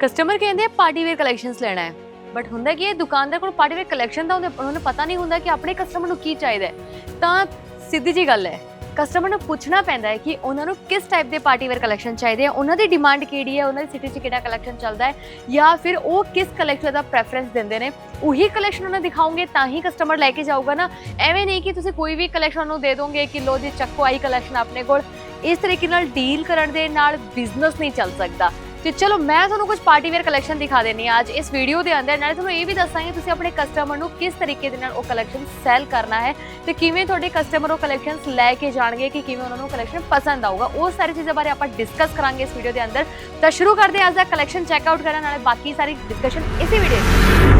Customer ਕਹਿੰਦੇ ਆ party wear collections ਲੈਣਾ ਹੈ। ਬਟ ਹੁੰਦਾ ਕੀ ਹੈ, ਦੁਕਾਨਦਾਰ ਕੋਲ ਪਾਰਟੀ ਵੇਅਰ ਕਲੈਕਸ਼ਨ ਦਾ ਹੁੰਦੇ ਉਹਨਾਂ ਨੂੰ ਪਤਾ ਨਹੀਂ ਹੁੰਦਾ ਕਿ ਆਪਣੇ ਕਸਟਮਰ ਨੂੰ ਕੀ ਚਾਹੀਦਾ ਤਾਂ ਸਿੱਧੀ ਜੀ ਗੱਲ ਹੈ ਕਸਟਮਰ ਨੂੰ ਪੁੱਛਣਾ ਪੈਂਦਾ ਹੈ ਕਿ ਉਹਨਾਂ ਨੂੰ ਕਿਸ ਟਾਈਪ ਦੇ ਪਾਰਟੀ ਵੇਅਰ ਕਲੈਕਸ਼ਨ ਚਾਹੀਦੇ ਆ, ਉਹਨਾਂ ਦੀ ਡਿਮਾਂਡ ਕਿਹੜੀ ਹੈ, ਉਹਨਾਂ ਦੀ ਸਿਟੀ 'ਚ ਕਿਹੜਾ ਕਲੈਕਸ਼ਨ ਚੱਲਦਾ ਹੈ, ਜਾਂ ਫਿਰ ਉਹ ਕਿਸ ਕਲੈਕਸ਼ਨ ਦਾ ਪ੍ਰੈਫਰੈਂਸ ਦਿੰਦੇ ਨੇ। ਉਹੀ ਕਲੈਕਸ਼ਨ ਉਹਨਾਂ ਦਿਖਾਉਂਗੇ ਤਾਂ ਹੀ ਕਸਟਮਰ ਲੈ ਕੇ ਜਾਊਗਾ ਨਾ। ਐਵੇਂ ਨਹੀਂ ਕਿ ਤੁਸੀਂ ਕੋਈ ਵੀ ਕਲੈਕਸ਼ਨ ਉਹਨੂੰ ਦੇ ਦੋਗੇ, ਕਿ ਲੋ ਜੀ ਚੱਕੋ ਆਈ ਕਲੈਕਸ਼ਨ ਆਪਣੇ ਕੋਲ। ਇਸ ਤਰੀਕੇ ਨਾਲ ਡੀਲ ਕਰਨ ਦੇ ਨਾਲ ਬਿਜ਼ਨਸ ਨਹੀਂ ਚੱਲ ਸਕਦਾ। ਤੇ ਚਲੋ ਮੈਂ ਤੁਹਾਨੂੰ ਕੁਝ ਪਾਰਟੀ ਵੇਅਰ ਕਲੈਕਸ਼ਨ ਦਿਖਾ ਦੇਣੀ ਆ ਅੱਜ ਇਸ ਵੀਡੀਓ ਦੇ ਅੰਦਰ। ਨਾਲੇ ਤੁਹਾਨੂੰ ਇਹ ਵੀ ਦੱਸਾਂਗੇ ਤੁਸੀਂ ਆਪਣੇ ਕਸਟਮਰ ਨੂੰ ਕਿਸ ਤਰੀਕੇ ਦੇ ਨਾਲ ਉਹ ਕਲੈਕਸ਼ਨ ਸੈਲ ਕਰਨਾ ਹੈ ਤੇ ਕਿਵੇਂ ਤੁਹਾਡੇ ਕਸਟਮਰ ਉਹ ਕਲੈਕਸ਼ਨਸ ਲੈ ਕੇ ਜਾਣਗੇ ਕਿ ਕਿਵੇਂ ਉਹਨਾਂ ਨੂੰ ਕਲੈਕਸ਼ਨ ਪਸੰਦ ਆਊਗਾ। ਉਹ ਸਾਰੀ ਚੀਜ਼ਾਂ ਬਾਰੇ ਆਪਾਂ ਡਿਸਕਸ ਕਰਾਂਗੇ ਇਸ ਵੀਡੀਓ ਦੇ ਅੰਦਰ। ਤਾਂ ਸ਼ੁਰੂ ਕਰਦੇ ਹਾਂ ਅੱਜ ਦਾ ਕਲੈਕਸ਼ਨ ਚੈੱਕ ਆਊਟ ਕਰਨ। ਨਾਲੇ ਬਾਕੀ ਸਾਰੀ ਡਿਸਕਸ਼ਨ ਇਸੇ ਵੀਡੀਓ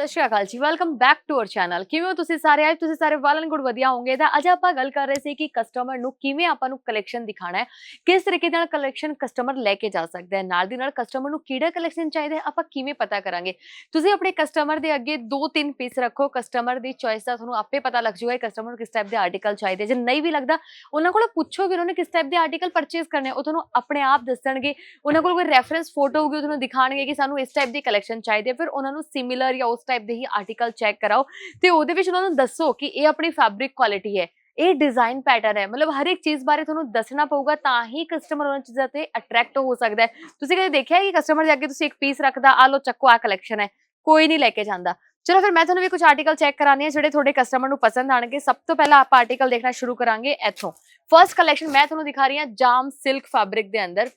ਸਤਿ ਸ਼੍ਰੀ ਅਕਾਲ ਜੀ welcome back to our channel ਕਿਵੇਂ ਹੋ ਤੁਸੀਂ ਸਾਰੇ? ਅੱਜ ਤੁਸੀਂ ਸਾਰੇ ਵੈਲ ਐਂਡ ਗੁੱਡ ਵਧੀਆ ਹੋਵੋਗੇ। ਤਾਂ ਅੱਜ ਆਪਾਂ ਗੱਲ ਕਰ ਰਹੇ ਸੀ ਕਿ ਕਸਟਮਰ ਨੂੰ ਕਿਵੇਂ ਆਪਾਂ ਨੂੰ ਕਲੈਕਸ਼ਨ ਦਿਖਾਣਾ ਹੈ। ਕਿਸ ਤਰੀਕੇ ਦੇ ਨਾਲ ਕਲੈਕਸ਼ਨ ਕਸਟਮਰ ਲੈ ਕੇ ਜਾ ਸਕਦਾ ਹੈ। ਨਾਲ ਦੀ ਨਾਲ ਕਸਟਮਰ ਨੂੰ ਕਿਹੜਾ ਕਲੈਕਸ਼ਨ ਚਾਹੀਦਾ ਹੈ, ਆਪਾਂ ਕਿਵੇਂ ਪਤਾ ਕਰਾਂਗੇ। ਤੁਸੀਂ ਆਪਣੇ ਕਸਟਮਰ ਦੇ ਅੱਗੇ ਦੋ ਤਿੰਨ ਪੀਸ ਰੱਖੋ। ਕਸਟਮਰ ਦੀ ਚੋਇਸ ਦਾ ਤੁਹਾਨੂੰ ਆਪੇ ਪਤਾ ਲੱਗ ਜਾਊਗਾ ਕਸਟਮਰ ਨੂੰ ਕਿਸ ਟਾਈਪ ਦੇ ਆਰਟੀਕਲ ਚਾਹੀਦੇ ਜੇ ਨਹੀਂ ਵੀ ਲੱਗਦਾ, ਉਹਨਾਂ ਕੋਲ ਪੁੱਛੋ ਵੀ ਉਹਨਾਂ ਨੇ ਕਿਸ ਟਾਈਪ ਦੇ ਆਰਟੀਕਲ ਪਰਚੇਸ ਕਰਨੇ ਉਹ ਤੁਹਾਨੂੰ ਆਪਣੇ ਆਪ ਦੱਸਣਗੇ। ਉਹਨਾਂ ਕੋਲ ਕੋਈ ਰੈਫਰੈਂਸ ਫੋਟੋ ਹੋਊਗੀ, ਉਹ ਤੁਹਾਨੂੰ ਦਿਖਾਣਗੇ ਕਿ ਸਾਨੂੰ ਇਸ ਟਾਈਪ ਦੀ ਕਲੈਕਸ਼ਨ ਚਾਹੀਦੀ ਹੈ। ਫਿਰ ਉਹਨਾਂ ਨੂੰ ਸਿਮਿਲਰ ਜਾਂ ਉਸ ਟਾਈਪ ਦੇ ਹੀ ਆਰਟੀਕਲ ਚੈੱਕ ਕਰਾਓ ਤੇ ਉਹਦੇ ਵਿੱਚ ਉਹਨਾਂ ਨੂੰ ਦੱਸੋ ਕਿ ਇਹ ਆਪਣੀ ਫੈਬਰਿਕ ਕੁਆਲਿਟੀ ਹੈ, ਇਹ ਡਿਜ਼ਾਈਨ ਪੈਟਰਨ ਹੈ, ਮਤਲਬ ਹਰ ਇੱਕ ਚੀਜ਼ ਬਾਰੇ ਤੁਹਾਨੂੰ ਦੱਸਣਾ ਪਊਗਾ ਤਾਂ ਹੀ ਕਸਟਮਰ ਉਹਨਾਂ ਚੀਜ਼ਾਂ ਤੇ ਅਟਰੈਕਟ ਹੋ ਸਕਦਾ ਹੈ। ਤੁਸੀਂ ਕਦੇ ਦੇਖਿਆ ਕਿ ਕਸਟਮਰ ਦੇ ਅੱਗੇ ਤੁਸੀਂ ਇੱਕ ਪੀਸ ਰੱਖਦਾ ਆ ਲੋ ਚੱਕੋ ਆ ਕਲੈਕਸ਼ਨ ਹੈ, ਕੋਈ ਨਹੀਂ ਲੈ ਕੇ ਜਾਂਦਾ। ਚਲੋ ਫਿਰ ਮੈਂ ਤੁਹਾਨੂੰ ਵੀ ਕੁਝ ਆਰਟੀਕਲ ਚੈੱਕ ਕਰਾਣੀ ਹੈ, ਜਿਹੜੇ ਤੁਹਾਡੇ ਕਸਟਮਰ ਨੂੰ ਪਸੰਦ ਆਣਗੇ ਸਭ ਤੋਂ ਪਹਿਲਾਂ ਆਪਾਂ ਆਰਟੀਕਲ ਦੇਖਣਾ ਸ਼ੁਰੂ ਕਰਾਂਗੇ ਇੱਥੋਂ। ਫਰਸਟ ਕਲੈਕਸ਼ਨ ਮੈਂ ਤੁਹਾਨੂੰ ਦਿਖਾ ਰਹੀ ਹਾਂ ਜਾਮ ਸਿਲਕ ਫੈਬਰਿਕ ਦੇ ਅੰਦਰ।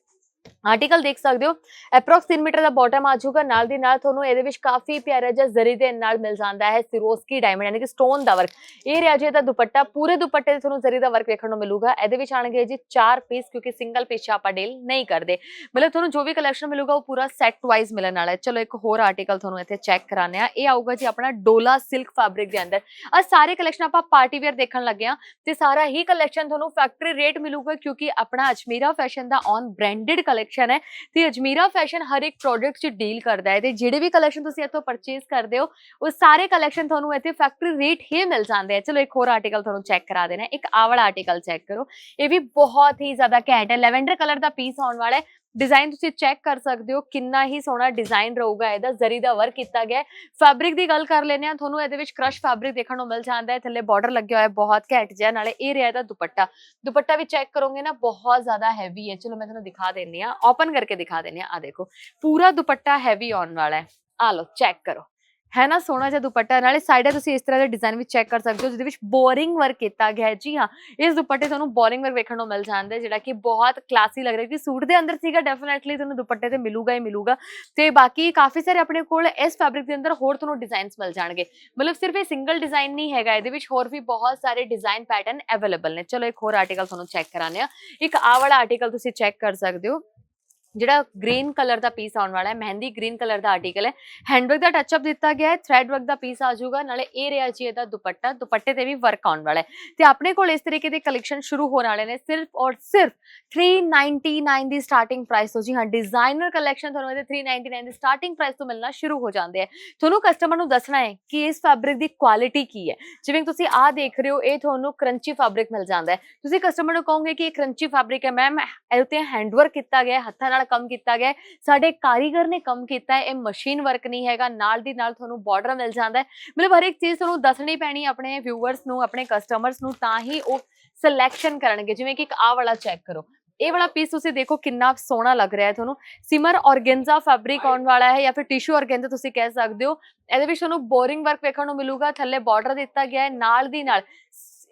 ਆਰਟੀਕਲ ਦੇਖ ਸਕਦੇ ਹੋ। ਅਪਰੋਕਸ 3 ਮੀਟਰ ਦਾ ਬਾਟਮ ਆ ਜਾਊਗਾ। ਨਾਲ ਦੀ ਨਾਲ ਤੁਹਾਨੂੰ ਇਹਦੇ ਵਿੱਚ ਕਾਫੀ ਪਿਆਰਾ ਜਿਹਾ ਜ਼ਰੀ ਦੇ ਨਾਲ ਮਿਲ ਜਾਂਦਾ ਹੈ। ਸਿਰੋਸਕੀ ਡਾਇਮੰਡ ਯਾਨੀ ਕਿ ਸਟੋਨ ਦਾ ਵਰਕ ਇਹ ਰਿਹਾ ਜੀ ਇਹਦਾ ਦੁਪੱਟਾ। ਪੂਰੇ ਦੁਪੱਟੇ ਤੇ ਤੁਹਾਨੂੰ ਜ਼ਰੀ ਦਾ ਵਰਕ ਵੇਖਣ ਨੂੰ ਮਿਲੂਗਾ। ਇਹਦੇ ਵਿੱਚ ਆਣਗੇ ਜੀ 4 ਪੀਸ ਕਿਉਂਕਿ ਸਿੰਗਲ ਪੀਸ ਆਪਾਂ ਡੀਲ ਨਹੀਂ ਕਰਦੇ। ਮਤਲਬ ਤੁਹਾਨੂੰ ਜੋ ਵੀ ਕਲੈਕਸ਼ਨ ਮਿਲੂਗਾ, ਉਹ ਪੂਰਾ ਸੈੱਟ ਵਾਈਜ਼ ਮਿਲਣ ਵਾਲਾ ਹੈ। ਚਲੋ ਇੱਕ ਹੋਰ ਆਰਟੀਕਲ ਤੁਹਾਨੂੰ ਇੱਥੇ ਚੈੱਕ ਕਰਾਣੇ ਆ ਇਹ ਆਊਗਾ ਜੀ ਆਪਣਾ ਡੋਲਾ ਸਿਲਕ ਫੈਬਰਿਕ ਦੇ ਅੰਦਰ। ਆ ਸਾਰੇ ਕਲੈਕਸ਼ਨ ਆਪਾਂ ਪਾਰਟੀ ਵੇਅਰ ਦੇਖਣ ਲੱਗੇ ਆ ਤੇ ਸਾਰਾ ਹੀ ਕਲੈਕਸ਼ਨ ਤੁਹਾਨੂੰ ਫੈਕਟਰੀ ਰੇਟ ਮਿਲੂਗਾ, ਕਿਉਂਕਿ ਆਪਣਾ ਅਜਮੀਰਾ ਫੈਸ਼ਨ ਦਾ ਔਨ ਬ੍ਰਾਂਡਡ ਕਲੈਕਸ਼ਨ ਹੈ ਤੇ ਅਜਮੀਰਾ ਫੈਸ਼ਨ ਹਰ ਇੱਕ ਪ੍ਰੋਡਕਟ 'ਚ ਡੀਲ ਕਰਦਾ ਹੈ ਤੇ ਜਿਹੜੇ ਵੀ ਕਲੈਕਸ਼ਨ ਤੁਸੀਂ ਇੱਥੋਂ ਪਰਚੇਸ ਕਰਦੇ ਹੋ, ਉਹ ਸਾਰੇ ਕਲੈਕਸ਼ਨ ਤੁਹਾਨੂੰ ਇੱਥੇ ਫੈਕਟਰੀ ਰੇਟ ਹੀ ਮਿਲ ਜਾਂਦੇ ਆ। ਚਲੋ ਇੱਕ ਹੋਰ ਆਰਟੀਕਲ ਤੁਹਾਨੂੰ ਚੈੱਕ ਕਰਾ ਦੇਣਾ, ਇੱਕ ਆਵਲ ਆਰਟੀਕਲ ਚੈੱਕ ਕਰੋ। ਇਹ ਵੀ ਬਹੁਤ ਹੀ ਜ਼ਿਆਦਾ ਘੈਂਟ ਹੈ ਲੈਵੈਂਡਰ ਕਲਰ ਦਾ ਪੀਸ ਆਉਣ ਵਾਲਾ ਹੈ। ਡਿਜ਼ਾਈਨ ਤੁਸੀਂ ਚੈੱਕ ਕਰ ਸਕਦੇ ਹੋ ਕਿੰਨਾ ਹੀ ਸੋਹਣਾ ਡਿਜ਼ਾਈਨ ਰਹੂਗਾ, ਇਹਦਾ ਜ਼ਰੀ ਦਾ ਵਰਕ ਕੀਤਾ ਗਿਆ ਫੈਬਰਿਕ ਦੀ ਗੱਲ ਕਰ ਲੈਨੇ ਆ ਤੁਹਾਨੂੰ ਇਹਦੇ ਵਿੱਚ ਕ੍ਰਸ਼ ਫੈਬਰਿਕ ਦੇਖਣ ਨੂੰ ਮਿਲ ਜਾਂਦਾ ਹੈ। ਥੱਲੇ ਬਾਰਡਰ ਲੱਗਿਆ ਹੋਇਆ, ਬਹੁਤ ਘੈਂਟ ਜਿਹਾ, ਨਾਲੇ ਇਹ ਰਿਹਾ ਇਹਦਾ ਦੁਪੱਟਾ। ਦੁਪੱਟਾ ਵੀ ਚੈੱਕ ਕਰੋਗੇ ਨਾ, ਬਹੁਤ ਜ਼ਿਆਦਾ ਹੈਵੀ ਹੈ। ਚਲੋ ਮੈਂ ਤੁਹਾਨੂੰ ਦਿਖਾ ਦਿੰਨੀ ਆ ਓਪਨ ਕਰਕੇ ਦਿਖਾ ਦਿੰਨੀ ਆ ਆ ਦੇਖੋ, ਪੂਰਾ ਦੁਪੱਟਾ ਹੈਵੀ ਆਉਣ ਵਾਲਾ ਹੈ। ਆ ਲਓ ਚੈੱਕ ਕਰੋ। ਹੈ ਨਾ ਸੋਹਣਾ ਜਿਹਾ ਦੁਪੱਟਾ, ਨਾਲੇ ਸਾਈਡਾਂ ਤੁਸੀਂ ਇਸ ਤਰ੍ਹਾਂ ਦੇ ਡਿਜ਼ਾਈਨ ਵਿੱਚ ਚੈੱਕ ਕਰ ਸਕਦੇ ਹੋ, ਜਿਹਦੇ ਵਿੱਚ ਬੋਰਿੰਗ ਵਰਕ ਕੀਤਾ ਗਿਆ ਹੈ। ਜੀ ਹਾਂ, ਇਸ ਦੁਪੱਟੇ ਤੁਹਾਨੂੰ ਬੋਰਿੰਗ ਵਰਕ ਵੇਖਣ ਨੂੰ ਮਿਲ ਜਾਂਦਾ ਜਿਹੜਾ ਕਿ ਬਹੁਤ ਕਲਾਸੀ ਲੱਗ ਰਿਹਾ ਕਿ ਸੂਟ ਦੇ ਅੰਦਰ ਸੀਗਾ ਡੈਫੀਨਿਟਲੀ ਤੁਹਾਨੂੰ ਦੁਪੱਟੇ ਤੇ ਮਿਲੂਗਾ ਹੀ ਮਿਲੂਗਾ। ਤੇ ਬਾਕੀ ਕਾਫੀ ਸਾਰੇ ਆਪਣੇ ਕੋਲ ਇਸ ਫੈਬਰਿਕ ਦੇ ਅੰਦਰ ਹੋਰ ਤੁਹਾਨੂੰ ਡਿਜ਼ਾਈਨਸ ਮਿਲ ਜਾਣਗੇ। ਮਤਲਬ ਸਿਰਫ ਇਹ ਸਿੰਗਲ ਡਿਜ਼ਾਈਨ ਨਹੀਂ ਹੈਗਾ, ਇਹਦੇ ਵਿੱਚ ਹੋਰ ਵੀ ਬਹੁਤ ਸਾਰੇ ਡਿਜ਼ਾਈਨ ਪੈਟਰਨ ਅਵੇਲੇਬਲ ਨੇ। ਚਲੋ ਇੱਕ ਹੋਰ ਆਰਟੀਕਲ ਤੁਹਾਨੂੰ ਚੈੱਕ ਕਰਾਉਂਦੇ ਆ ਇੱਕ ਆਹ ਵਾਲਾ ਆਰਟੀਕਲ ਤੁਸੀਂ ਚੈੱਕ ਕਰ ਸਕਦੇ ਹੋ। ਜਿਹੜਾ ਗ੍ਰੀਨ ਕਲਰ ਦਾ ਪੀਸ ਆਉਣ ਵਾਲਾ ਹੈ, ਮਹਿੰਦੀ ਗ੍ਰੀਨ ਕਲਰ ਦਾ ਆਰਟੀਕਲ ਹੈ। ਹੈਂਡਵਰਕ ਦਾ ਟੱਚ ਅਪ ਦਿੱਤਾ ਗਿਆ ਹੈ ਥ੍ਰੈਡ ਵਰਕ ਦਾ ਪੀਸ ਆ ਜਾਊਗਾ, ਨਾਲੇ ਇਹ ਰਿਹਾ ਜੀ ਇਹਦਾ ਦੁਪੱਟਾ, ਦੁਪੱਟੇ ਤੇ ਵੀ ਵਰਕ ਆਉਣ ਵਾਲਾ ਹੈ। ਤੇ ਆਪਣੇ ਕੋਲ ਇਸ ਤਰੀਕੇ ਦੇ ਕਲੈਕਸ਼ਨ ਸ਼ੁਰੂ ਹੋਣ ਵਾਲੇ ਨੇ, ਸਿਰਫ ਔਰ ਸਿਰਫ 399 ਦੀ ਸਟਾਰਟਿੰਗ ਪ੍ਰਾਈਸ ਤੋਂ। ਜੀ ਹਾਂ ਡਿਜ਼ਾਈਨਰ ਕਲੈਕਸ਼ਨ ਤੁਹਾਨੂੰ ਇਹਦੇ 399 ਦੀ ਸਟਾਰਟਿੰਗ ਪ੍ਰਾਈਸ ਤੋਂ ਮਿਲਣਾ ਸ਼ੁਰੂ ਹੋ ਜਾਂਦੇ ਆ। ਤੁਹਾਨੂੰ ਕਸਟਮਰ ਨੂੰ ਦੱਸਣਾ ਹੈ ਕਿ ਇਸ ਫੈਬਰਿਕ ਦੀ ਕੁਆਲਿਟੀ ਕੀ ਹੈ। ਜਿਵੇਂ ਕਿ ਤੁਸੀਂ ਆਹ ਦੇਖ ਰਹੇ ਹੋ, ਇਹ ਤੁਹਾਨੂੰ ਕਰੰਚੀ ਫੈਬਰਿਕ ਮਿਲ ਜਾਂਦਾ ਹੈ। ਤੁਸੀਂ ਕਸਟਮਰ ਨੂੰ ਕਹੋਗੇ ਕਿ ਇਹ ਕਰੰਚੀ ਫੈਬਰਿਕ ਹੈ ਮੈਮ ਇਹਦੇ ਉੱਤੇ ਹੈਂਡਵਰਕ ਕੀਤਾ ਗਿਆ ਹੱਥਾਂ ਨਾਲ ਕੰਮ ਕੀਤਾ ਗਿਆ ਸਾਡੇ ਕਾਰੀਗਰ ਨੇ ਕੰਮ ਕੀਤਾ ਹੈ। ਇਹ ਮਸ਼ੀਨ ਵਰਕ ਨਹੀਂ ਹੈਗਾ। ਨਾਲ ਦੀ ਨਾਲ ਤੁਹਾਨੂੰ ਬਾਰਡਰ ਮਿਲ ਜਾਂਦਾ ਹੈ। ਮਤਲਬ ਹਰ ਇੱਕ ਚੀਜ਼ ਤੁਹਾਨੂੰ ਦੱਸਣੀ ਪੈਣੀ ਆਪਣੇ ਵਿਊਅਰਸ ਨੂੰ, ਆਪਣੇ ਕਸਟਮਰਸ ਨੂੰ, ਤਾਂ ਹੀ ਉਹ ਸਿਲੈਕਸ਼ਨ ਕਰਨਗੇ। ਜਿਵੇਂ ਕਿ ਇੱਕ ਆਹ ਵਾਲਾ ਚੈੱਕ ਕਰੋ। ਇਹ ਵਾਲਾ ਪੀਸ ਤੁਸੀਂ ਦੇਖੋ ਕਿੰਨਾ ਸੋਹਣਾ ਲੱਗ ਰਿਹਾ ਹੈ ਤੁਹਾਨੂੰ। ਸਿਮਰ ਔਰਗੈਂਜ਼ਾ ਫੈਬਰਿਕ ਆਉਣ ਵਾਲਾ ਹੈ ਜਾਂ ਫਿਰ ਟਿਸ਼ੂ ਔਰਗੈਂਜ਼ਾ ਤੁਸੀਂ ਕਹਿ ਸਕਦੇ ਹੋ। ਇਹਦੇ ਵਿੱਚ ਤੁਹਾਨੂੰ ਬੋਰਿੰਗ ਵਰਕ ਵੇਖਣ ਨੂੰ ਮਿਲੂਗਾ। ਥੱਲੇ ਬਾਰਡਰ ਦਿੱਤਾ ਗਿਆ ਹੈ। ਨਾਲ ਦੀ ਨਾਲ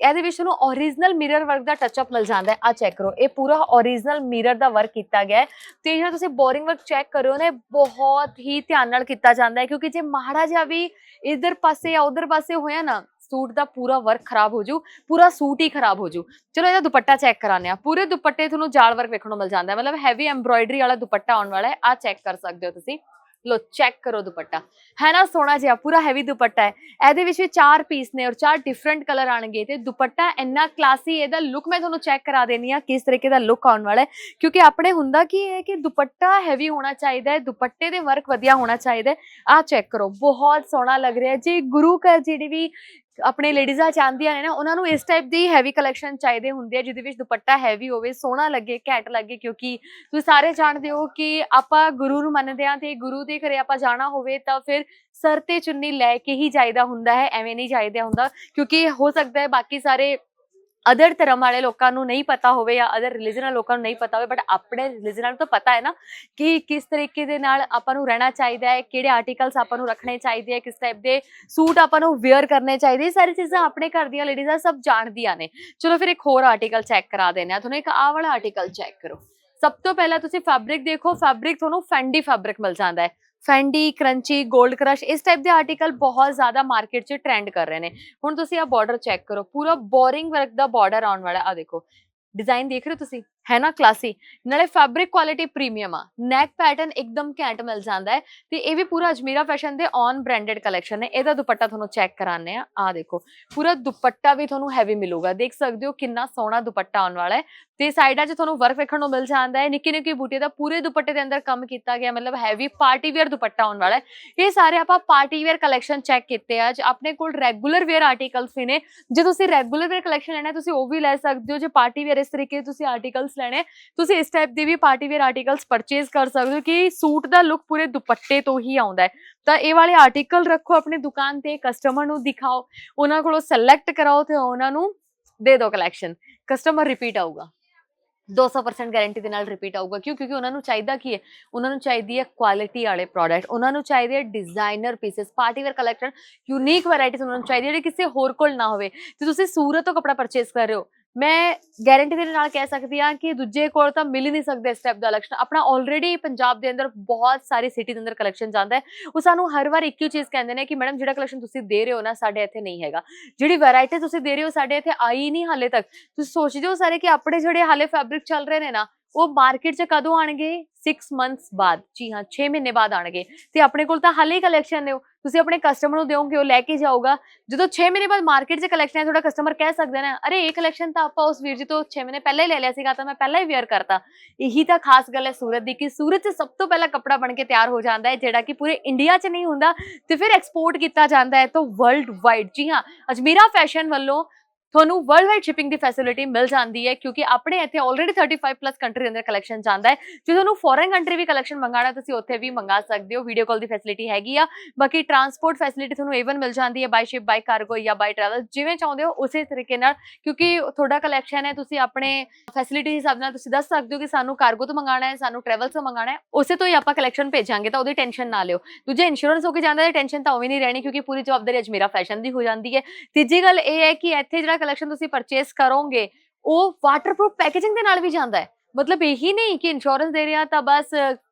ਇਹਦੇ ਵਿੱਚ ਤੁਹਾਨੂੰ origignal ਮਿਰਰ ਵਰਕ ਦਾ ਟੱਚ ਅਪ ਮਿਲ ਜਾਂਦਾ ਹੈ। ਆ ਚੈੱਕ ਕਰੋ, ਇਹ ਪੂਰਾ origignal ਮਿਰਰ ਦਾ ਵਰਕ ਕੀਤਾ ਗਿਆ ਹੈ। ਤੇ ਜਿਹੜਾ ਤੁਸੀਂ ਬੋਰਿੰਗ ਵਰਕ ਚੈੱਕ ਕਰਿਓ ਨਾ ਬਹੁਤ ਹੀ ਧਿਆਨ ਨਾਲ ਕੀਤਾ ਜਾਂਦਾ ਹੈ, ਕਿਉਂਕਿ ਜੇ ਮਾੜਾ ਜਿਹਾ ਵੀ ਇਧਰ ਪਾਸੇ ਜਾਂ ਉਧਰ ਪਾਸੇ ਹੋਇਆ ਨਾ, ਸੂਟ ਦਾ ਪੂਰਾ ਵਰਕ ਖਰਾਬ ਹੋ ਜੂ, ਪੂਰਾ ਸੂਟ ਹੀ ਖਰਾਬ ਹੋ ਜੂ। ਚਲੋ ਇਹਦਾ ਦੁਪੱਟਾ ਚੈੱਕ ਕਰਾਉਂਦੇ ਆ ਪੂਰੇ ਦੁਪੱਟੇ ਤੁਹਾਨੂੰ ਜਾਲ ਵਰਕ ਵੇਖਣ ਨੂੰ ਮਿਲ ਜਾਂਦਾ ਹੈ। ਮਤਲਬ ਹੈਵੀ ਐਮਬ੍ਰੋਇਡਰੀ ਵਾਲਾ ਦੁਪੱਟਾ ਆਉਣ ਵਾਲਾ ਹੈ। ਆ ਚੈੱਕ ਕਰ ਸਕਦੇ ਹੋ ਤੁਸੀਂ। ਲੋ ਚੈੱਕ ਕਰੋ ਦੁਪੱਟਾ। ਹੈ ਨਾ ਸੋਹਣਾ ਜਿਹਾ, ਪੂਰਾ ਹੈਵੀ ਦੁਪੱਟਾ ਹੈ। ਇਹਦੇ ਵਿੱਚ ਚਾਰ ਪੀਸ ਨੇ ਔਰ ਚਾਰ ਡਿਫਰੈਂਟ ਕਲਰ ਆਣਗੇ ਤੇ ਦੁਪੱਟਾ ਇੰਨਾ ਕਲਾਸੀ ਇਹਦਾ ਲੁੱਕ ਮੈਂ ਤੁਹਾਨੂੰ ਚੈੱਕ ਕਰਾ ਦੇਣੀ ਆ ਕਿਸ ਤਰੀਕੇ ਦਾ ਲੁੱਕ ਆਉਣ ਵਾਲਾ ਹੈ। ਕਿਉਂਕਿ ਆਪਣੇ ਹੁੰਦਾ ਕੀ ਹੈ ਕਿ ਦੁਪੱਟਾ ਹੈਵੀ ਹੋਣਾ ਚਾਹੀਦਾ ਹੈ, ਦੁਪੱਟੇ ਦੇ ਵਰਕ ਵਧੀਆ ਹੋਣਾ ਚਾਹੀਦਾ ਹੈ। ਆ ਚੈੱਕ ਕਰੋ, ਬਹੁਤ ਸੋਹਣਾ ਲੱਗ ਰਿਹਾ ਹੈ। ਜੀ ਗੁਰੂ ਘਰ ਜਿਹੜੀ ਵੀ ਆਪਣੇ ਲੇਡੀਜ਼ਾਂ ਚਾਹੁੰਦੀਆਂ ਨੇ ਨਾ, ਉਹਨਾਂ ਨੂੰ ਇਸ ਟਾਈਪ ਦੀ ਹੈਵੀ ਕਲੈਕਸ਼ਨ ਚਾਹੀਦੇ ਹੁੰਦੇ ਆ, ਜਿਹਦੇ ਵਿੱਚ ਦੁਪੱਟਾ ਹੈਵੀ ਹੋਵੇ, ਸੋਹਣਾ ਲੱਗੇ, ਘੈਂਟ ਲੱਗੇ, ਕਿਉਂਕਿ ਤੁਸੀਂ ਸਾਰੇ ਜਾਣਦੇ ਹੋ ਕਿ ਆਪਾਂ ਗੁਰੂ ਨੂੰ ਮੰਨਦੇ ਆ ਤੇ ਗੁਰੂ ਦੇ ਘਰੇ ਆਪਾਂ ਜਾਣਾ ਹੋਵੇ ਤਾਂ ਫਿਰ ਸਰ ਤੇ ਚੁੰਨੀ ਲੈ ਕੇ ਹੀ ਜਾਈਦਾ ਹੁੰਦਾ ਹੈ, ਐਵੇਂ ਨਹੀਂ ਜਾਈਦਾ ਹੁੰਦਾ, ਕਿਉਂਕਿ ਹੋ ਸਕਦਾ ਹੈ ਬਾਕੀ ਸਾਰੇ ਅਦਰ ਧਰਮ ਵਾਲੇ ਲੋਕਾਂ ਨੂੰ ਨਹੀਂ ਪਤਾ ਹੋਵੇ ਜਾਂ ਅਦਰ ਰਿਲੀਜਨ ਵਾਲੇ ਲੋਕਾਂ ਨੂੰ ਨਹੀਂ ਪਤਾ ਹੋਵੇ ਬਟ ਆਪਣੇ ਰਿਲੀਜਨ ਨੂੰ ਤਾਂ ਪਤਾ ਹੈ ਨਾ ਕਿ ਕਿਸ ਤਰੀਕੇ ਦੇ ਨਾਲ ਆਪਾਂ ਨੂੰ ਰਹਿਣਾ ਚਾਹੀਦਾ ਹੈ, ਕਿਹੜੇ ਆਰਟੀਕਲਸ ਆਪਾਂ ਨੂੰ ਰੱਖਣੇ ਚਾਹੀਦੇ ਆ ਕਿਸ ਟਾਈਪ ਦੇ ਸੂਟ ਆਪਾਂ ਨੂੰ ਵੇਅਰ ਕਰਨੇ ਚਾਹੀਦੇ ਇਹ ਸਾਰੀ ਚੀਜ਼ਾਂ ਆਪਣੇ ਘਰ ਦੀਆਂ ਲੇਡੀਜ਼ਾਂ ਸਭ ਜਾਣਦੀਆਂ ਨੇ। ਚਲੋ ਫਿਰ ਇੱਕ ਹੋਰ ਆਰਟੀਕਲ ਚੈੱਕ ਕਰਾ ਦੇਣਾ ਤੁਹਾਨੂੰ ਇੱਕ ਆਹ ਵਾਲਾ ਆਰਟੀਕਲ ਚੈੱਕ ਕਰੋ। ਸਭ ਤੋਂ ਪਹਿਲਾਂ ਤੁਸੀਂ ਫੈਬਰਿਕ ਦੇਖੋ ਫੈਬਰਿਕ ਤੁਹਾਨੂੰ ਫੈਂਡੀ ਫੈਬਰਿਕ ਮਿਲ ਜਾਂਦਾ ਹੈ। ਫੈਂਡੀ ਕਰੰਚੀ 골ਡ ਕ੍ਰਸ਼ ਇਸ ਟਾਈਪ ਦੇ ਆਰਟੀਕਲ ਬਹੁਤ ਜ਼ਿਆਦਾ ਮਾਰਕੀਟ 'ਚ ਟ੍ਰੈਂਡ ਕਰ ਰਹੇ ਨੇ। ਹੁਣ ਤੁਸੀਂ ਆ ਬਾਰਡਰ ਚੈੱਕ ਕਰੋ। ਪੂਰਾ ਬੋਰਿੰਗ ਵਰਕ ਦਾ ਬਾਰਡਰ ਆਉਣ ਵਾਲਾ। ਆ ਦੇਖੋ। ਡਿਜ਼ਾਈਨ ਦੇਖ ਰਹੇ ਹੋ ਤੁਸੀਂ? ਹੈ ਨਾ ਕਲਾਸੀ ਨਾਲੇ ਫੈਬਰਿਕ ਕੁਆਲਿਟੀ ਪ੍ਰੀਮੀਅਮ ਆ। ਨੈਕ ਪੈਟਰਨ ਇੱਕਦਮ ਘੈਂਟ ਮਿਲ ਜਾਂਦਾ ਹੈ ਤੇ ਇਹ ਵੀ ਪੂਰਾ ਅਜਮੀਰਾ ਫੈਸ਼ਨ ਦੇ ਔਨ ਬ੍ਰਾਂਡਡ ਕਲੈਕਸ਼ਨ ਹੈ ਇਹਦਾ ਦੁਪੱਟਾ ਤੁਹਾਨੂੰ ਚੈੱਕ ਕਰਾਣੇ ਆ ਆ ਦੇਖੋ, ਪੂਰਾ ਦੁਪੱਟਾ ਵੀ ਤੁਹਾਨੂੰ ਹੈਵੀ ਮਿਲੂਗਾ। ਦੇਖ ਸਕਦੇ ਹੋ ਕਿੰਨਾ ਸੋਹਣਾ ਦੁਪੱਟਾ ਆਉਣ ਵਾਲਾ ਹੈ। ਤੇ ਸਾਈਡਾਂ 'ਚ ਤੁਹਾਨੂੰ ਵਰਕ ਵੇਖਣ ਨੂੰ ਮਿਲ ਜਾਂਦਾ ਹੈ, ਨਿੱਕੀ ਨਿੱਕੀ ਬੂਟੇ ਦਾ ਪੂਰੇ ਦੁਪੱਟੇ ਦੇ ਅੰਦਰ ਕੰਮ ਕੀਤਾ ਗਿਆ, ਮਤਲਬ ਹੈਵੀ ਪਾਰਟੀ ਵੇਅਰ ਦੁਪੱਟਾ ਆਉਣ ਵਾਲਾ ਹੈ। ਇਹ ਸਾਰੇ ਆਪਾਂ ਪਾਰਟੀ ਵੇਅਰ ਕਲੈਕਸ਼ਨ ਚੈੱਕ ਕੀਤੇ ਆ। ਅੱਜ ਆਪਣੇ ਕੋਲ ਰੈਗੂਲਰ ਵੇਅਰ ਆਰਟੀਕਲਸ ਵੀ ਨੇ। ਜੇ ਤੁਸੀਂ ਰੈਗੂਲਰ ਵੇਅਰ ਕਲੈਕਸ਼ਨ ਲੈਣਾ ਤੁਸੀਂ ਉਹ ਵੀ ਲੈ ਸਕਦੇ ਹੋ। ਜੇ ਪਾਰਟੀ ਵੇਅਰ ਇਸ ਤਰੀਕੇ ਦੇ ਤੁਸੀਂ ਆਰਟੀਕਲਸ ਲੈਣੇ ਤੁਸੀਂ ਇਸ ਟਾਈਪ ਦੇ ਵੀ ਪਾਰਟੀ ਵੇਅਰ ਆਰਟੀਕਲਸ ਪਰਚੇਸ ਕਰ ਸਕਦੇ ਹੋ ਕਿ ਸੂਟ ਦਾ ਲੁੱਕ ਪੂਰੇ ਦੁਪੱਟੇ ਤੋਂ ਹੀ ਆਉਂਦਾ ਹੈ। ਤਾਂ ਇਹ ਵਾਲੇ ਆਰਟੀਕਲ ਰੱਖੋ ਆਪਣੀ ਦੁਕਾਨ ਤੇ ਕਸਟਮਰ ਨੂੰ ਦਿਖਾਓ, ਉਹਨਾਂ ਕੋਲੋਂ ਸਿਲੈਕਟ ਕਰਾਓ ਤੇ ਉਹਨਾਂ ਨੂੰ ਦੇ ਦਿਓ ਕਲੈਕਸ਼ਨ ਕਸਟਮਰ ਰਿਪੀਟ ਆਊਗਾ। 200% ਗਾਰੰਟੀ ਦੇ ਨਾਲ ਰਿਪੀਟ ਆਊਗਾ। ਕਿਉਂ? ਕਿਉਂਕਿ ਉਹਨਾਂ ਨੂੰ ਚਾਹੀਦਾ ਕੀ ਹੈ? ਉਹਨਾਂ ਨੂੰ ਚਾਹੀਦੀ ਹੈ ਕੁਆਲਿਟੀ ਵਾਲੇ ਪ੍ਰੋਡਕਟ ਉਹਨਾਂ ਨੂੰ ਚਾਹੀਦੇ ਹੈ designer pieces party wear collection unique varieties ਉਹਨਾਂ ਨੂੰ ਚਾਹੀਦੀ ਹੈ, ਜਿਹੜੀ ਕਿਸੇ ਹੋਰ ਕੋਲ ਨਾ ਹੋਵੇ। ਤੇ ਤੁਸੀਂ ਸੂਰਤ ਤੋਂ ਕੱਪੜਾ ਪਰਚੇਸ ਕਰ ਰਹੇ ਹੋ। ਮੈਂ ਗਾਰੰਟੀ ਦੇ ਨਾਲ ਕਹਿ ਸਕਦੀ ਹਾਂ ਕਿ ਦੂਜੇ ਕੋਲ ਤਾਂ ਮਿਲ ਹੀ ਨਹੀਂ ਸਕਦਾ ਇਸ ਟਾਈਪ ਦਾ ਕਲੈਕਸ਼ਨ ਆਪਣਾ ਆਲਰੇਡੀ ਪੰਜਾਬ ਦੇ ਅੰਦਰ ਬਹੁਤ ਸਾਰੀ ਸਿਟੀ ਦੇ ਅੰਦਰ ਕਲੈਕਸ਼ਨ ਜਾਂਦਾ ਹੈ। ਉਹ ਸਾਨੂੰ ਹਰ ਵਾਰ ਇੱਕੋ ਚੀਜ਼ ਕਹਿੰਦੇ ਨੇ ਕਿ ਮੈਡਮ ਜਿਹੜਾ ਕਲੈਕਸ਼ਨ ਤੁਸੀਂ ਦੇ ਰਹੇ ਹੋ ਨਾ, ਸਾਡੇ ਇੱਥੇ ਨਹੀਂ ਹੈਗਾ। ਜਿਹੜੀ ਵੈਰਾਈਟੀ ਤੁਸੀਂ ਦੇ ਰਹੇ ਹੋ, ਸਾਡੇ ਇੱਥੇ ਆਈ ਨਹੀਂ ਹਾਲੇ ਤੱਕ। ਤੁਸੀਂ ਸੋਚਦੇ ਹੋ ਸਾਰੇ ਕਿ ਆਪਣੇ ਜਿਹੜੇ ਹਾਲੇ ਫੈਬਰਿਕ ਚੱਲ ਰਹੇ ਨੇ ਨਾ ਉਹ ਮਾਰਕੀਟ 'ਚ ਕਦੋਂ ਆਣਗੇ 6 ਮੰਥਸ ਬਾਅਦ। ਜੀ ਹਾਂ 6 ਮਹੀਨੇ ਬਾਅਦ ਆਣਗੇ ਤੇ ਆਪਣੇ ਕੋਲ ਤਾਂ ਹਾਲੇ ਹੀ ਕਲੈਕਸ਼ਨ ਨੇ ਤੁਸੀਂ ਆਪਣੇ ਕਸਟਮਰ ਨੂੰ ਦਿਓਗੇ, ਉਹ ਲੈ ਕੇ ਜਾਊਗਾ। ਜਦੋਂ 6 ਮਹੀਨੇ ਬਾਅਦ ਮਾਰਕੀਟ 'ਚ ਕਲੈਕਸ਼ਨ ਹੈ ਤੁਹਾਡਾ ਕਸਟਮਰ ਕਹਿ ਸਕਦਾ ਨਾ, ਅਰੇ, ਇਹ ਕਲੈਕਸ਼ਨ ਤਾਂ ਆਪਾਂ ਉਸ ਵੀਰ ਜੀ ਤੋਂ 6 ਮਹੀਨੇ ਪਹਿਲਾਂ ਹੀ ਲੈ ਲਿਆ ਸੀਗਾ, ਤਾਂ ਮੈਂ ਪਹਿਲਾਂ ਹੀ ਵੇਅਰ ਕਰਤਾ। ਇਹੀ ਤਾਂ ਖਾਸ ਗੱਲ ਹੈ ਸੂਰਤ ਦੀ ਕਿ ਸੂਰਤ 'ਚ ਸਭ ਤੋਂ ਪਹਿਲਾਂ ਕੱਪੜਾ ਬਣ ਕੇ ਤਿਆਰ ਹੋ ਜਾਂਦਾ ਹੈ, ਜਿਹੜਾ ਕਿ ਪੂਰੇ ਇੰਡੀਆ 'ਚ ਨਹੀਂ ਹੁੰਦਾ ਤੇ ਫਿਰ ਐਕਸਪੋਰਟ ਕੀਤਾ ਜਾਂਦਾ ਹੈ, ਤਾਂ ਵਰਲਡ ਵਾਈਡ ਜੀ ਹਾਂ ਅਜਮੀਰਾ ਫੈਸ਼ਨ ਵੱਲੋਂ ਤੁਹਾਨੂੰ ਵਰਲਡ ਵਾਈਡ ਸ਼ਿਪਿੰਗ ਦੀ ਫੈਸਿਲਿਟੀ ਮਿਲ ਜਾਂਦੀ ਹੈ, ਕਿਉਂਕਿ ਆਪਣੇ ਇੱਥੇ ਆਲਰੇਡੀ 35 ਪਲੱਸ ਕੰਟਰੀ ਦੇ ਅੰਦਰ ਕਲੈਕਸ਼ਨ ਜਾਂਦਾ ਹੈ। ਜੇ ਤੁਹਾਨੂੰ ਫੋਰਨ ਕੰਟਰੀ ਵੀ ਕਲੈਕਸ਼ਨ ਮੰਗਾਣਾ ਤੁਸੀਂ ਉੱਥੇ ਵੀ ਮੰਗਾ ਸਕਦੇ ਹੋ। ਵੀਡੀਓ ਕਾਲ ਦੀ ਫੈਸਿਲਿਟੀ ਹੈਗੀ ਆ। ਬਾਕੀ ਟਰਾਂਸਪੋਰਟ ਫੈਸਿਲਿਟੀ ਤੁਹਾਨੂੰ ਏਵਨ ਮਿਲ ਜਾਂਦੀ ਹੈ ਬਾਈ ਸ਼ਿਪ ਬਾਈ ਕਾਰਗੋ ਜਾਂ ਬਾਈ ਟਰੈਵਲ ਜਿਵੇਂ ਚਾਹੁੰਦੇ ਹੋ, ਉਸੇ ਤਰੀਕੇ ਨਾਲ, ਕਿਉਂਕਿ ਤੁਹਾਡਾ ਕਲੈਕਸ਼ਨ ਹੈ, ਤੁਸੀਂ ਆਪਣੇ ਫੈਸਿਲਿਟੀ ਹਿਸਾਬ ਨਾਲ ਤੁਸੀਂ ਦੱਸ ਸਕਦੇ ਹੋ ਕਿ ਸਾਨੂੰ ਕਾਰਗੋ ਤੋਂ ਮੰਗਾਣਾ ਹੈ, ਸਾਨੂੰ ਟਰੈਵਲ ਤੋਂ ਮੰਗਾਣਾ ਹੈ। ਉਸੇ ਤੋਂ ਹੀ ਆਪਾਂ ਕਲੈਕਸ਼ਨ ਭੇਜਾਂਗੇ, ਤਾਂ ਉਹਦੀ ਟੈਨਸ਼ਨ ਨਾ ਲਿਓ। ਦੂਜੇ ਇੰਸ਼ੋਰੈਂਸ ਹੋ ਕੇ ਜਾਂਦਾ ਹੈ ਟੈਨਸ਼ਨ ਤਾਂ ਉਵੇਂ ਨਹੀਂ ਰਹਿਣੀ, ਕਿਉਂਕਿ ਪੂਰੀ ਜਵਾਬਦਾਰੀ ਅੱਜ ਮੇਰਾ ਫੈਸ਼ਨ ਦੀ ਹੋ ਜਾਂਦੀ ਹੈ। ਤੀਜੀ ਗੱਲ ਇਹ ਹੈ ਕਿ ਇੱਥੇ ਜਿਹੜਾ ਕਲੈਕਸ਼ਨ ਤੁਸੀਂ ਪਰਚੇਸ ਕਰੋਗੇ, ਉਹ ਵਾਟਰਪ੍ਰੂਫ ਪੈਕੇਜਿੰਗ ਦੇ ਨਾਲ ਵੀ ਜਾਂਦਾ ਹੈ। ਮਤਲਬ ਇਹੀ ਨਹੀਂ ਕਿ ਇੰਸ਼ੋਰੈਂਸ ਦੇ ਰਿਹਾ ਤਾਂ ਬਸ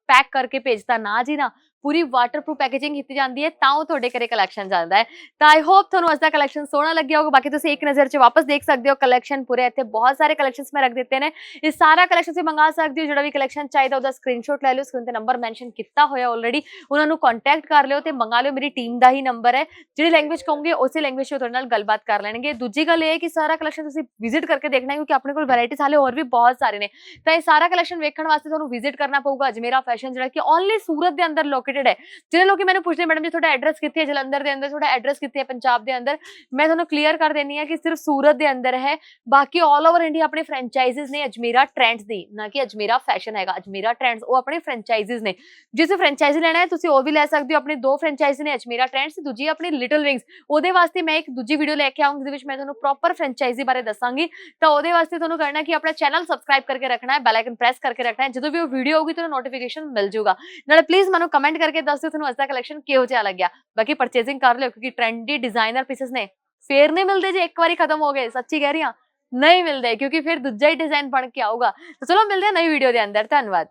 ਪੈਕ ਕਰਕੇ ਭੇਜਤਾ ਨਾ ਜੀ ਨਾ। ਪੂਰੀ ਵਾਟਰਪ੍ਰੂਫ ਪੈਕੇਜਿੰਗ ਕੀਤੀ ਜਾਂਦੀ ਹੈ, ਤਾਂ ਉਹ ਤੁਹਾਡੇ ਘਰੇ ਕਲੈਕਸ਼ਨ ਜਾਂਦਾ ਹੈ। ਤਾਂ ਆਈ ਹੋਪ ਤੁਹਾਨੂੰ ਅੱਜ ਦਾ ਕਲੈਕਸ਼ਨ ਸੋਹਣਾ ਲੱਗਿਆ ਹੋਊਗਾ। ਬਾਕੀ ਤੁਸੀਂ ਇੱਕ ਨਜ਼ਰ 'ਚ ਵਾਪਸ ਦੇਖ ਸਕਦੇ ਹੋ ਕਲੈਕਸ਼ਨ ਪੂਰੇ ਇੱਥੇ ਬਹੁਤ ਸਾਰੇ ਕਲੈਕਸ਼ਨਸ ਮੈਂ ਰੱਖ ਦਿੱਤੇ ਨੇ। ਇਹ ਸਾਰਾ ਕਲੈਕਸ਼ਨ ਤੁਸੀਂ ਮੰਗਾ ਸਕਦੇ ਹੋ, ਜਿਹੜਾ ਵੀ ਕਲੈਕਸ਼ਨ ਚਾਹੀਦਾ ਉਹਦਾ ਸਕਰੀਨਸ਼ਾਟ ਲੈ ਲਿਓ ਸਕਰੀਨ ਤੇ ਨੰਬਰ ਮੈਂਸ਼ਨ ਕੀਤਾ ਹੋਇਆ ਆਲਰੇਡੀ ਉਹਨਾਂ ਨੂੰ ਕੰਟੈਕਟ ਕਰ ਲਿਓ ਤੇ ਮੰਗਾ ਲਿਓ, ਮੇਰੀ ਟੀਮ ਦਾ ਹੀ ਨੰਬਰ ਹੈ। ਜਿਹੜੀ ਲੈਂਗੁਏਜ ਕਹੋਗੇ, ਉਸੇ ਲੈਂਗੁਏਜ 'ਚ ਤੁਹਾਡੇ ਨਾਲ ਗੱਲਬਾਤ ਕਰ ਲੈਣਗੇ। ਦੂਜੀ ਗੱਲ ਇਹ ਹੈ ਕਿ ਸਾਰਾ ਕਲੈਕਸ਼ਨ ਤੁਸੀਂ ਵਿਜ਼ਿਟ ਕਰਕੇ ਦੇਖਣਾ ਕਿਉਂਕਿ ਆਪਣੇ ਕੋਲ ਵੈਰਾਈਟੀਜ਼ ਹਾਲੇ ਹੋਰ ਵੀ ਬਹੁਤ ਸਾਰੇ ਨੇ। ਤਾਂ ਇਹ ਸਾਰਾ ਕਲੈਕਸ਼ਨ ਵੇਖਣ ਵਾਸਤੇ ਤੁਹਾਨੂੰ ਵਿਜ਼ਿਟ ਕਰਨਾ ਪਊਗਾ। ਅਜਮੇਰਾ ਫੈਸ਼ਨ ਜਿਹੜਾ ਕਿ ਓਨਲੀ ਸੂਰਤ ਦੇ ਅੰਦਰ ਲੋਕ ਲੋਕੇਟਡ ਹੈ। ਜਿਹੜੇ ਲੋਕੀ ਮੈਨੂੰ ਪੁੱਛਦੇ, ਮੈਡਮ ਜੀ, ਤੁਹਾਡਾ ਐਡਰੈਸ ਕਿੱਥੇ ਹੈ? ਜਲੰਧਰ ਦੇ ਅੰਦਰ ਤੁਹਾਡਾ ਐਡਰੈਸ ਕਿੱਥੇ ਹੈ? ਪੰਜਾਬ ਦੇ ਅੰਦਰ? ਮੈਂ ਤੁਹਾਨੂੰ ਕਲੀਅਰ ਕਰ ਦੇਣੀ ਹੈ ਕਿ ਸਿਰਫ ਸੂਰਤ ਦੇ ਅੰਦਰ ਹੈ। ਬਾਕੀ 올 ਓਵਰ ਇੰਡੀਆ ਆਪਣੇ ਫਰੈਂਚਾਈਜ਼ਸ ਨੇ ਅਜਮੇਰਾ ਟ੍ਰੈਂਡਸ ਦੀ, ਨਾ ਕਿ ਅਜਮੇਰਾ ਫੈਸ਼ਨ ਹੈਗਾ, ਅਜਮੇਰਾ ਟ੍ਰੈਂਡਸ ਉਹ ਆਪਣੇ ਫਰੈਂਚਾਈਜ਼ਸ ਨੇ। ਜਿਸ ਫਰੈਂਚਾਈਜ਼ੀ ਲੈਣਾ ਹੈ, ਤੁਸੀਂ ਉਹ ਵੀ ਲੈ ਸਕਦੇ ਹੋ। ਆਪਣੇ ਦੋ ਫਰੈਂਚਾਈਜ਼ੀ ਨੇ ਅਜਮੇਰਾ ਟ੍ਰੈਂਡਸ ਦੂਜੀ ਆਪਣੀ ਲਿਟਲ ਵਿੰਗਸ ਉਹਦੇ ਵਾਸਤੇ ਮੈਂ ਇੱਕ ਦੂਜੀ ਵੀਡੀਓ ਲੈ ਕੇ ਆਉਂਗੀ ਜਿਹਦੇ ਵਿੱਚ ਮੈਂ ਤੁਹਾਨੂੰ ਪ੍ਰੋਪਰ ਫਰੈਂਚਾਈਜ਼ੀ ਬਾਰੇ ਦੱਸਾਂਗੀ। ਤਾਂ ਉਹਦੇ ਵਾਸਤੇ ਤੁਹਾਨੂੰ ਕਰਨਾ ਕਿ ਆਪਣਾ ਚੈਨਲ ਸਬਸਕ੍ਰਾਈਬ ਕਰਕੇ ਰੱਖਣਾ ਹੈ ਬੈਲ ਆਈਕਨ ਪ੍ਰੈਸ ਕਰਕੇ ਰੱਖਣਾ ਹੈ। ਜਦੋਂ ਵੀ ਉਹ ਵੀਡੀਓ ਹੋਊਗੀ ਤੁਹਾਨੂੰ ਨੋਟੀਫਿਕੇਸ਼ਨ ਮਿਲ ਜਾਊਗਾ। ਨਾਲੇ ਪਲੀਜ਼ ਮੈਨੂੰ ਕਮੈਂਟ ਕਰਕੇ ਦੱਸ ਦਿਓ, ਤੁਹਾਨੂੰ ਅੱਜ ਦਾ ਕਲੈਕਸ਼ਨ ਕਿਹੋ ਜਿਹਾ ਲੱਗਿਆ। ਬਾਕੀ ਪਰਚੇਸਿੰਗ ਕਰ ਲਿਓ, ਕਿਉਂਕਿ ਟ੍ਰੈਂਡੀ ਡਿਜ਼ਾਈਨਰ ਪੀਸਸ ਨੇ। ਫੇਰ ਨਹੀਂ ਮਿਲਦੇ ਜੇ ਇੱਕ ਵਾਰੀ ਖਤਮ ਹੋ ਗਏ, ਸੱਚੀ ਕਹਿ ਰਹੀ ਹਾਂ, ਨਹੀਂ ਮਿਲਦੇ, ਕਿਉਂਕਿ ਫਿਰ ਦੂਜਾ ਹੀ ਡਿਜ਼ਾਈਨ ਬਣ ਕੇ ਆਊਗਾ। ਤਾਂ ਚਲੋ, ਮਿਲਦੇ ਆ ਨਵੀਂ ਵੀਡੀਓ ਦੇ ਅੰਦਰ। ਧੰਨਵਾਦ।